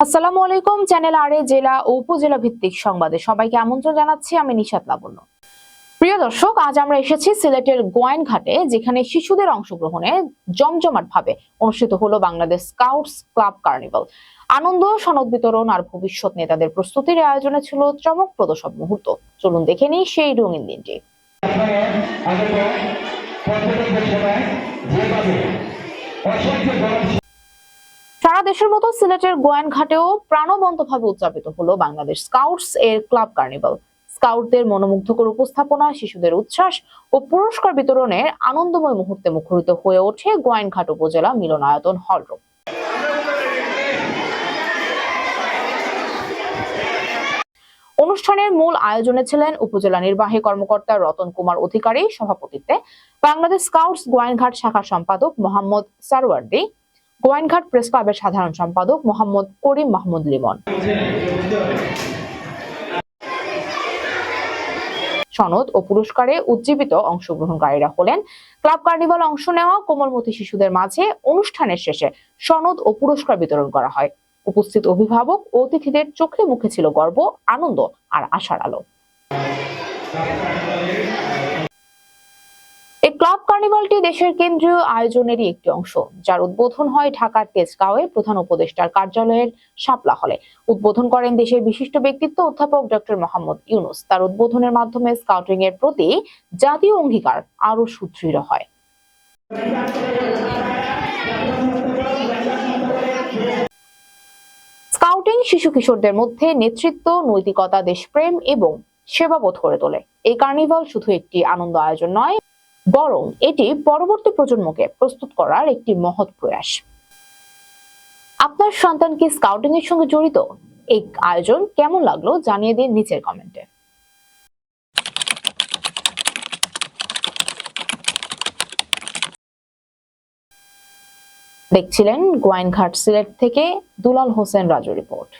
আসসালামু আলাইকুম, চ্যানেল আরে জেলা ও উপজেলা ভিত্তিক সংবাদে সবাইকে আমন্ত্রণ জানাচ্ছি, আমি নিশাত লাবণ্য। প্রিয় দর্শক, আজ আমরা এসেছি সিলেটের গোয়াইনঘাটে, যেখানে শিশুদের অংশগ্রহণে জমজমাট ভাবে অনুষ্ঠিত হলো বাংলাদেশ স্কাউটস ক্লাব কার্নিভাল। আনন্দ, সনদ বিতরণ আর ভবিষ্যৎ নেতাদের প্রস্তুতির আয়োজনে ছিল চমকপ্রদ সব মুহূর্ত। চলুন দেখে নিই সেই রঙিন দিনটি। সারা দেশের মতো সিলেটের গোয়াইনঘাটেও প্রাণবন্তভাবে উদযাপিত হলো বাংলাদেশ স্কাউটস এর ক্লাব কার্নিভাল। স্কাউটদের মনোমুগ্ধকর উপস্থাপনা, শিশুদের উচ্ছ্বাস ও পুরস্কার বিতরণের আনন্দময় মুহূর্তে মুখরিত হয়ে ওঠে গোয়াইনঘাট উপজেলা মিলনায়তন হল হলরুম। অনুষ্ঠানের মূল আয়োজনে ছিলেন উপজেলা নির্বাহী কর্মকর্তা রতন কুমার অধিকারী, সভাপতিত্বে বাংলাদেশ স্কাউটস গোয়াইনঘাট শাখার সম্পাদক মোহাম্মদ সারওয়ার্দি, গোয়াইনঘাট প্রেস ক্লাবের সাধারণ সম্পাদক মোহাম্মদ করিম মাহমুদ লিমন। সনদ ও পুরস্কারে উজ্জীবিত অংশগ্রহণকারীরা হলেন ক্লাব কার্নিভাল অংশ নেওয়া কোমলমতি শিশুদের মাঝে অনুষ্ঠানের শেষে সনদ ও পুরস্কার বিতরণ করা হয়। উপস্থিত অভিভাবক অতিথিদের চোখে মুখে ছিল গর্ব, আনন্দ আর আশার আলো। এই ক্লাব কার্নিভালটি দেশের কেন্দ্রীয় আয়োজনেরই একটি অংশ, যার উদ্বোধন হয় ঢাকার তেজগাঁওয়ে প্রধান উপদেষ্টার কার্যালয়ের শাপলা হলে। উদ্বোধন করেন দেশের বিশিষ্ট ব্যক্তিত্ব অধ্যাপক ডক্টর মোহাম্মদ ইউনুস। তার উদ্বোধনের মাধ্যমে স্কাউটিং এর প্রতি জাতীয় অঙ্গীকার আরও সুদৃঢ় হয়। শিশু কিশোরদের মধ্যে নেতৃত্ব, নৈতিকতা, দেশপ্রেম এবং সেবাবোধ করে তোলে। এই কার্নিভাল শুধু একটি আনন্দ আয়োজন নয়, বরং এটি পরবর্তী প্রজন্মকে প্রস্তুত করার একটি মহৎ প্রয়াস। আপনার সন্তান কি স্কাউটিং এর সঙ্গে জড়িত? এই আয়োজন কেমন লাগল জানিয়ে দিন নিচের কমেন্টে দেখছিলেন গোয়াইনঘাট সিলেট থেকে দুলাল হোসেন রাজু রিপোর্ট।